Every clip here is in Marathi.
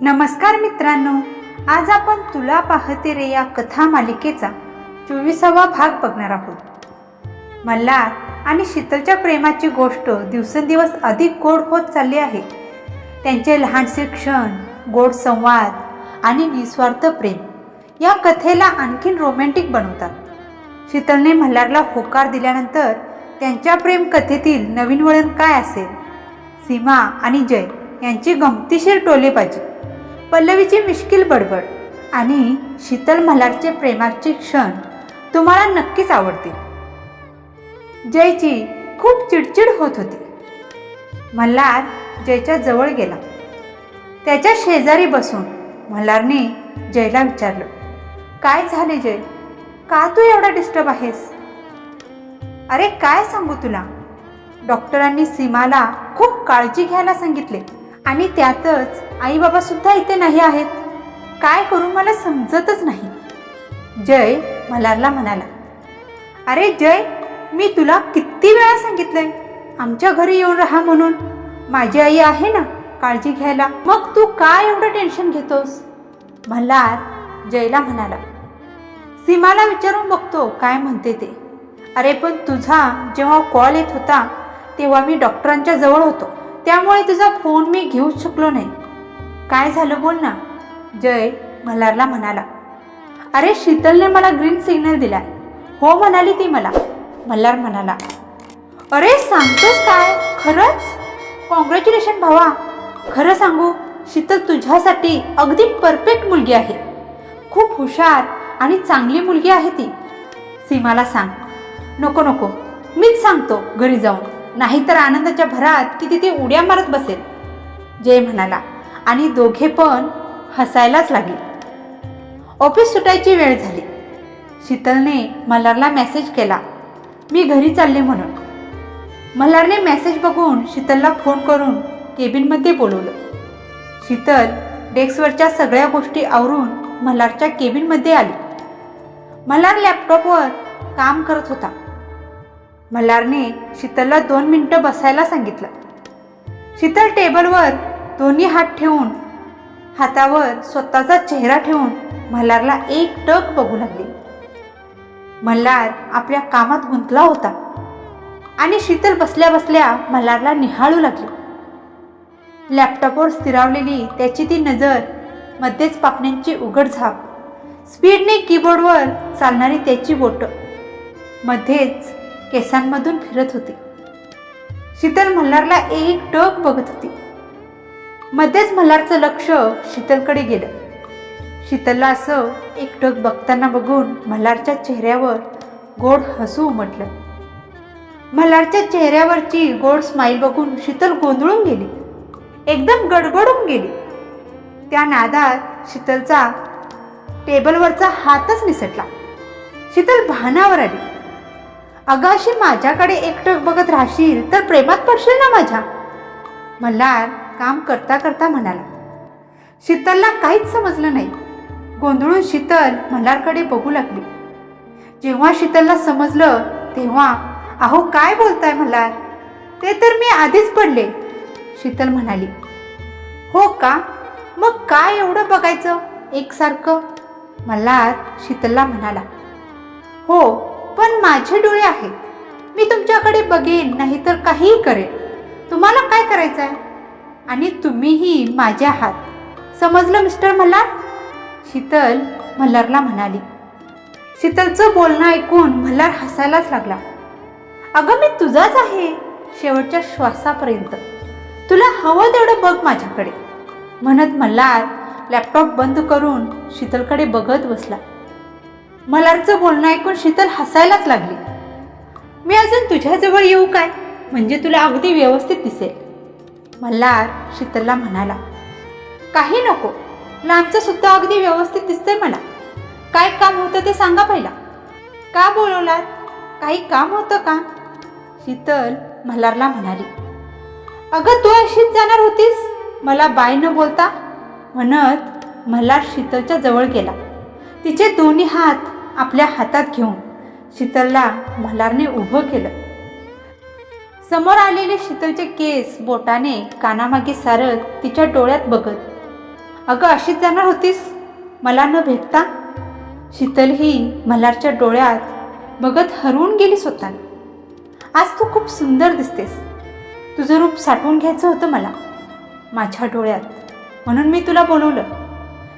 नमस्कार मित्रांनो आज आपण तुला पाहते रे या कथा मालिकेचा चोवीसावा भाग बघणार आहोत. मल्हार आणि शीतलच्या प्रेमाची गोष्ट दिवसेंदिवस अधिक गोड होत चालली आहे. त्यांचे लहानसे क्षण गोड संवाद आणि निस्वार्थ प्रेम या कथेला आणखीन रोमॅन्टिक बनवतात. शीतलने मल्हारला होकार दिल्यानंतर त्यांच्या प्रेम कथेतील नवीन वळण काय असेल? सीमा आणि जय यांची गमतीशीर टोलेबाजी पल्लवीची मिश्किल बडबड आणि शीतल मल्हारचे प्रेमाचे क्षण तुम्हाला नक्कीच आवडतील. जयची खूप चिडचिड होत होती. मल्हार जयच्या जवळ गेला. त्याच्या शेजारी बसून मल्हारने जयला विचारलं काय झाले जय? का तू एवढा डिस्टर्ब आहेस? अरे काय सांगू तुला? डॉक्टरांनी सीमाला खूप काळजी घ्यायला सांगितले आणि त्यातच आई बाबा सुद्धा इथे नाही आहेत. काय करू मला समजतच नाही. जय मल्हारला म्हणाला. अरे जय मी तुला किती वेळा सांगितलंय? आमच्या घरी येऊन राहा म्हणून. माझी आई आहे ना काळजी घ्यायला. मग तू काय एवढं टेन्शन घेतोस? मल्हार जयला म्हणाला. सीमाला विचारून बघतो काय म्हणते ते. अरे पण तुझा जेव्हा कॉल येत होता तेव्हा मी डॉक्टरांच्या जवळ होतो. त्यामुळे तुझा फोन मी घेऊच शकलो नाही. काय झालं बोल ना. जय मल्हारला म्हणाला. अरे शीतलने मला ग्रीन सिग्नल दिला हो म्हणाली ती मला. मल्हार म्हणाला. अरे सांगतोस काय? खरंच? कॉंग्रॅच्युलेशन भावा. खरं सांगू शीतल तुझ्यासाठी अगदी परफेक्ट मुलगी आहे. खूप हुशार आणि चांगली मुलगी आहे ती. सीमाला सांग. नको नको. मीच सांगतो घरी जाऊन. नाहीतर आनंदाच्या भरात की तिथे उड्या मारत बसेल. जय म्हणाला. आणि दोघे पण हसायलाच लागले. ऑफिस सुटायची वेळ झाली. शीतलने मल्हारला मेसेज केला मी घरी चालले म्हणून. मल्हारने मेसेज बघून शीतलला फोन करून केबिनमध्ये बोलवलं. शीतल डेस्कवरच्या सगळ्या गोष्टी आवरून मल्हारच्या केबिनमध्ये आली. मल्हार लॅपटॉपवर काम करत होता. मल्हारने शीतलला दोन मिनटं बसायला सांगितलं. शीतल टेबलवर दोन्ही हात ठेवून हातावर स्वतःचा चेहरा ठेवून मल्हारला एक टक बघू लागली. मल्हार आपल्या कामात गुंतला होता आणि शीतल बसल्या बसल्या मल्हारला निहाळू लागली. लॅपटॉपवर स्थिरावलेली त्याची ती नजर मध्येच पापण्यांची उघड झाप स्पीडने कीबोर्डवर चालणारी त्याची बोटं मध्येच केसांमधून फिरत होती. शीतल मल्हारला एक टक बघत होती. मध्येच मल्हारचं लक्ष शीतलकडे गेलं. शीतलला असं एकटक बघताना बघून मल्हारच्या चेहऱ्यावर गोड हसू उमटलं. मल्हारच्या चेहऱ्यावरची गोड स्माईल बघून शीतल गोंधळून गेली. एकदम गडबडून गेली. त्या नादात शीतलचा टेबलवरचा हातच निसटला. शीतल भानावर आली. अगं अशी माझ्याकडे एकटक बघत राहशील तर प्रेमात पडशील ना माझ्या? मल्हार काम करता करता म्हणाला. शीतलला काहीच समजलं नाही. गोंधळून शीतल मल्हारकडे बघू लागली. जेव्हा शीतलला समजलं तेव्हा अहो काय बोलताय मल्हार? ते तर मी आधीच पडले. शीतल म्हणाली. हो का? मग काय एवढं बघायचं? एकसारखं? मल्हार शीतलला म्हणाला. हो पण माझे डोळे आहेत. मी तुमच्याकडे बघेन नाहीतर काहीही करेन. तुम्हाला काय करायचं आहे आणि तुम्हीही माझ्या आहात समजलं मिस्टर मल्हार? शीतल मल्हारला म्हणाली. शीतलचं बोलणं ऐकून मल्हार हसायलाच लागला. अगं मी तुझाच आहे शेवटच्या श्वासापर्यंत. तुला हवं तेवढं बघ माझ्याकडे. म्हणत मल्हार लॅपटॉप बंद करून शीतलकडे बघत बसला. मल्हारचं बोलणं ऐकून शीतल हसायलाच लागली. मी अजून तुझ्याजवळ येऊ काय? म्हणजे तुला अगदी व्यवस्थित दिसेल. मल्हार शीतलला म्हणाला काही नको. लांबचं सुद्धा अगदी व्यवस्थित दिसतंय मला. काय काम होतं ते सांगा पहिला. का बोलवलात? काही काम होतं का? शीतल मल्हारला म्हणाली अगं तू अशीच जाणार होतीस? मला बाय न बोलता? म्हणत मल्हार शीतलच्या जवळ गेला. तिचे दोन्ही हात आपल्या हातात घेऊन शीतलला मल्हारने उभं केलं. समोर आलेले शीतलचे केस बोटाने कानामागे सारत तिच्या डोळ्यात बघत अगं अशीच जाणार होतीस? मला न भेटता? शीतल ही मल्हारच्या डोळ्यात बघत हरवून गेली स्वतःला आज तू खूप सुंदर दिसतेस. तुझं रूप साठवून घ्यायचं होतं मला माझ्या डोळ्यात. म्हणून मी तुला बोलवलं.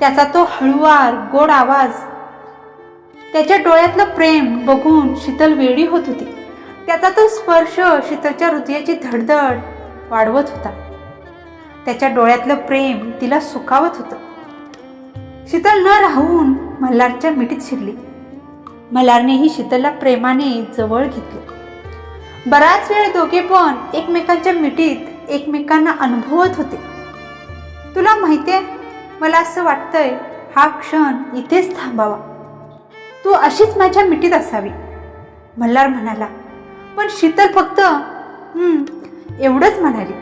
त्याचा तो हळुवार गोड आवाज त्याच्या डोळ्यातलं प्रेम बघून शीतल वेळी होत होती. त्याचा तो स्पर्श शीतलच्या हृदयाची धडधड वाढवत होता. त्याच्या डोळ्यातलं प्रेम तिला सुखावत होतं. शीतल न राहून मल्हारच्या मिठीत शिरली. मल्हारनेही शीतलला प्रेमाने जवळ घेतले. बराच वेळ दोघे पण एकमेकांच्या मिठीत एकमेकांना अनुभवत होते. तुला माहितीये मला असं वाटतंय हा क्षण इथेच थांबावा. तू अशीच माझ्या मिठीत असावी मल्हार म्हणाला. पण शीतल फक्त एवढंच म्हणाली.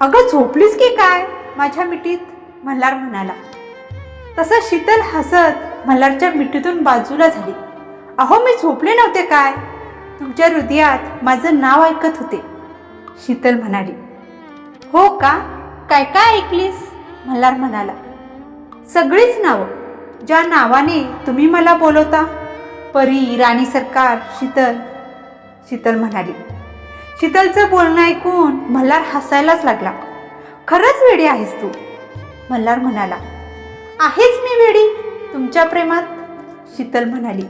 अगं झोपलीस की काय माझ्या मिठीत? मल्हार म्हणाला. तसं शीतल हसत मल्हारच्या मिठीतून बाजूला झाली. अहो मी झोपले नव्हते काय? तुमच्या हृदयात माझं नाव ऐकत होते. शीतल म्हणाली. हो का? काय काय ऐकलीस? मल्हार म्हणाला. सगळीच नावं ज्या नावाने तुम्ही मला बोलवता. परी राणी सरकार शीतल शीतल म्हणाली. शीतलचं बोलणं ऐकून मल्हार हसायलाच लागला. खरंच वेडी आहेस तू मल्हार म्हणाला. आहेच मी वेडी तुमच्या प्रेमात शीतल म्हणाली.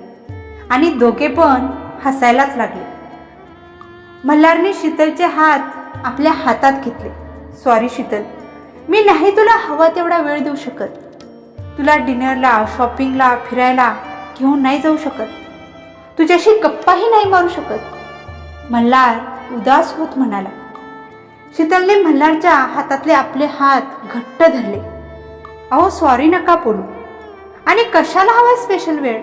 आणि दोघे पण हसायलाच लागले. मल्हारने शीतलचे हात आपल्या हातात घेतले. सॉरी शीतल. मी नाही तुला हवा तेवढा वेळ देऊ शकत. तुला डिनरला शॉपिंगला फिरायला घेऊन नाही जाऊ शकत. तुझ्याशी गप्पाही नाही मारू शकत. मल्हार उदास होत म्हणाला. शीतलने मल्हारच्या हातातले आपले हात घट्ट धरले. अहो सॉरी नका बोलू आणि कशाला हवा स्पेशल वेळ?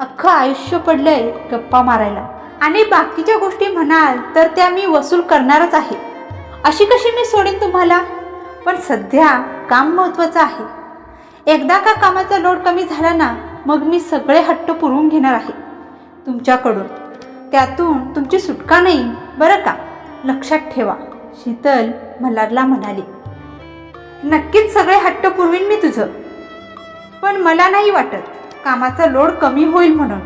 अख्खं आयुष्य पडलंय गप्पा मारायला. आणि बाकीच्या गोष्टी म्हणाल तर त्या मी वसूल करणारच आहे. अशी कशी मी सोडेन तुम्हाला? पण सध्या काम महत्त्वाचं आहे. एकदा का कामाचा लोड कमी झाला ना मग मी सगळे हट्ट पुरवून घेणार आहे. तुमच्याकडून. त्यातून तुमची सुटका नाही बरं का? लक्षात ठेवा शीतल मल्हारला म्हणाली. नक्कीच सगळे हट्ट पुरवीन मी तुझं. पण मला नाही वाटत कामाचा लोड कमी होईल म्हणून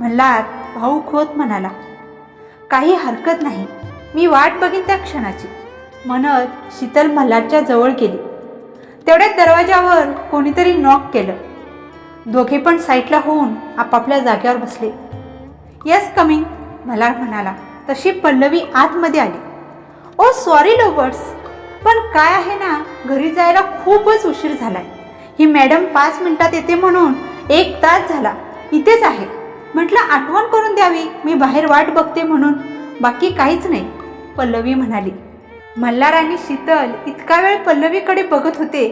मल्हार भाऊ खोत म्हणाला. काही हरकत नाही मी वाट बघीन त्या क्षणाची. म्हणत शीतल मल्हारच्या जवळ गेली. तेवढ्यात दरवाजावर कोणीतरी नॉक केलं. दोघे पण साईटला होऊन आपापल्या जागेवर बसले. येस कमिंग मलाड म्हणाला तशी पल्लवी आतमध्ये आली. ओ सॉरी लोबर्स पण काय आहे ना घरी जायला खूपच उशीर झालाय. ही मॅडम पाच मिनिटात येते म्हणून एक तास झाला इथेच आहे. म्हटलं आठवण करून द्यावी मी बाहेर वाट बघते म्हणून. बाकी काहीच नाही. पल्लवी म्हणाली मल्हार आणि शीतल इतका वेळ पल्लवीकडे बघत होते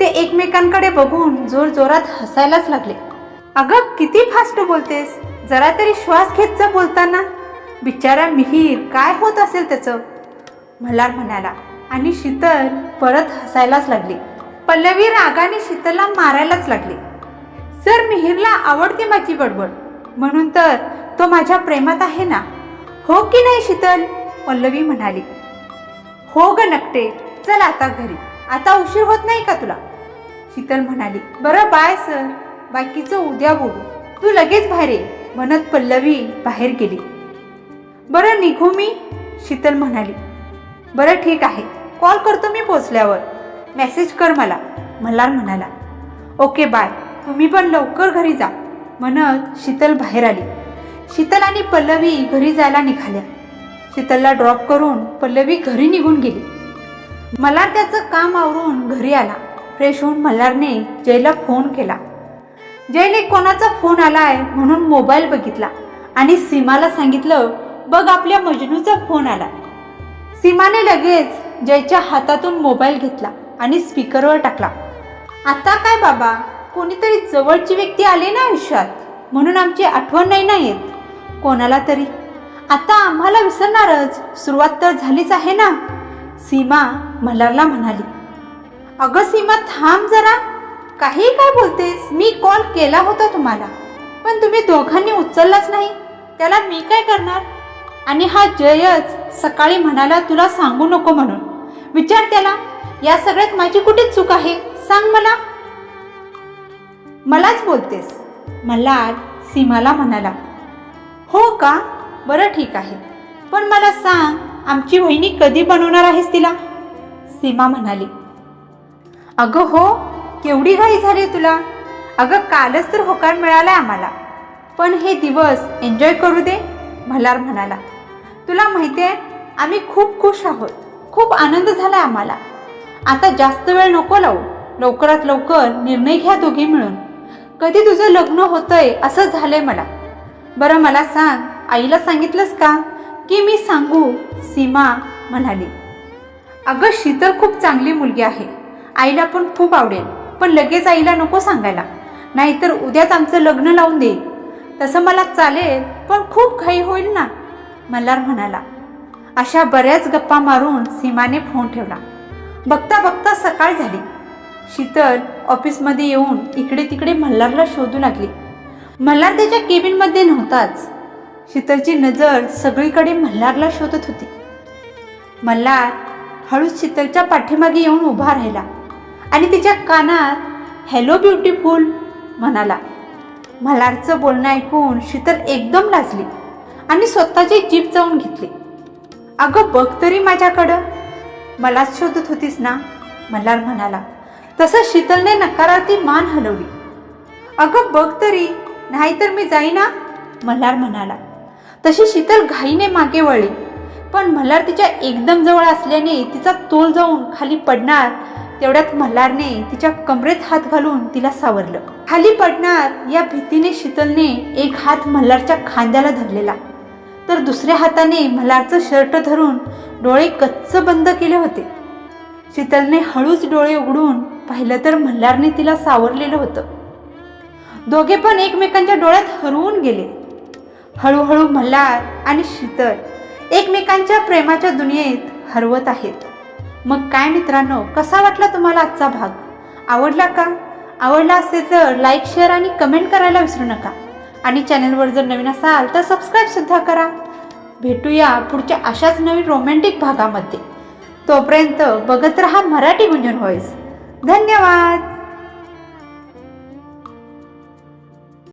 ते एकमेकांकडे बघून जोर जोरात हसायलाच लागले. अगं किती फास्ट बोलतेस जरा तरी श्वास घेत जा बोलताना. बिचारा मिहीर काय होत असेल त्याचं? मल्हार म्हणाला. आणि शीतल परत हसायलाच लागली. पल्लवी रागाने शीतलला मारायलाच लागली. सर मिहीरला आवडते माझी बडबड. म्हणून तर तो माझ्या प्रेमात आहे ना? हो की नाही शीतल? पल्लवी म्हणाली. हो ग नकटे. चल आता घरी. आता उशीर होत नाही का तुला? शीतल म्हणाली. बरं बाय सर. बाकीचं उद्या बोलू. तू लगेच बाहेर ये. म्हणत पल्लवी बाहेर गेली. बरं निघू मी शीतल म्हणाली. बरं ठीक आहे. कॉल करतो मी पोचल्यावर. मेसेज कर मला मल्हार म्हणाला. ओके बाय तुम्ही पण लवकर घरी जा. म्हणत शीतल बाहेर आली. शीतल आणि पल्लवी घरी जायला निघाल्या. शीतलला ड्रॉप करून पल्लवी घरी निघून गेली. मल्हार त्याचं काम आवरून घरी आला. फ्रेश होऊन मल्हारने जयला फोन केला. जयने कोणाचा फोन आलाय म्हणून मोबाईल बघितला आणि सीमाला सांगितलं बघ आपल्या मजनूचा फोन आला. सीमाने लगेच जयच्या हातातून मोबाईल घेतला आणि स्पीकरवर टाकला. आता काय बाबा? कोणीतरी जवळची व्यक्ती आली ना आयुष्यात? म्हणून आमची आठवण नाही ना येत. कोणाला तरी? आता आम्हाला विसरणारच. सुरुवात तर झालीच आहे ना. सीमा मल्हारला म्हणाली. अगं सीमा थांब जरा. काही काय बोलतेस? मी कॉल केला होता तुम्हाला. पण तुम्ही दोघांनी उचललाच नाही. त्याला मी काय करणार? आणि हा जयच सकाळी म्हणाला तुला सांगू नको म्हणून. विचार त्याला या सगळ्यात माझी कुठे चूक आहे? सांग मला. मलाच बोलतेस. मल्हार सीमाला म्हणाला. हो का? बरं ठीक आहे. पण मला सांग आमची वहिनी कधी बनवणार आहेस तिला? सीमा म्हणाली. अगं हो केवढी घाई झाली तुला. अगं कालच तर होकार मिळाला आम्हाला. पण हे दिवस एन्जॉय करू दे मल्हार म्हणाला. तुला माहिती आहे आम्ही खूप खुश आहोत. खूप आनंद झाला आम्हाला. आता जास्त वेळ नको लावू. लवकरात लवकर निर्णय घ्या दोघी मिळून. कधी तुझं लग्न होतंय असं झालंय मला. बरं मला सांग आईला सांगितलंस का? की मी सांगू? सीमा म्हणाली. अगं शीतल खूप चांगली मुलगी आहे. आईला पण खूप आवडेल. पण लगेच आईला नको सांगायला. नाहीतर उद्याच आमचं लग्न लावून देईल तसं मला चालेल पण खूप घाई होईल ना. मल्हार म्हणाला. अशा बऱ्याच गप्पा मारून सीमाने फोन ठेवला. बघता बघता सकाळ झाली. शीतल ऑफिसमध्ये येऊन इकडे तिकडे मल्हारला शोधू लागली. मल्हार त्याच्या केबिनमध्ये नव्हताच. शीतलची नजर सगळीकडे मल्हारला शोधत होती. मल्हार हळूच शीतलच्या पाठीमागे येऊन उभा राहिला आणि तिच्या कानात हॅलो ब्युटिफुल म्हणाला. मल्हारचं बोलणं ऐकून शीतल एकदम लाजली. आणि स्वतःची जीप जाऊन घेतली. अगं बघ तरी माझ्याकडं. मलाच शोधत होतीस ना? मल्हार म्हणाला. तसं शीतलने नकारार्थी मान हलवली. अगं बघ तरी. नाहीतर मी जाईना? मल्हार म्हणाला. तशी शीतल घाईने मागे वळली. पण मल्हार तिच्या एकदम जवळ असल्याने तिचा तोल जाऊन खाली पडणार तेवढ्यात मल्हारने तिच्या कमरेत हात घालून तिला सावरलं. खाली पडणार या भीतीने शीतलने एक हात मल्हारच्या खांद्याला धरलेला. तर दुसऱ्या हाताने मल्हारचं शर्ट धरून डोळे कच्च बंद केले होते. शीतलने हळूच डोळे उघडून पाहिलं तर मल्हारने तिला सावरलेलं होतं. दोघे पण एकमेकांच्या डोळ्यात हरवून गेले. हळूहळू मल्हार आणि शीतल एकमेकांच्या प्रेमाच्या दुनियेत हरवत आहेत. मग काय मित्रांनो कसा वाटला तुम्हाला आजचा भाग? आवडला का? आवडला असेल तर लाईक शेअर आणि कमेंट करायला विसरू नका. आणि चॅनलवर जर नवीन असाल तर सबस्क्राईबसुद्धा करा. भेटूया पुढच्या अशाच नवीन रोमॅन्टिक भागामध्ये. तोपर्यंत बघत रहा मराठी गुंजन व्हॉइस धन्यवाद!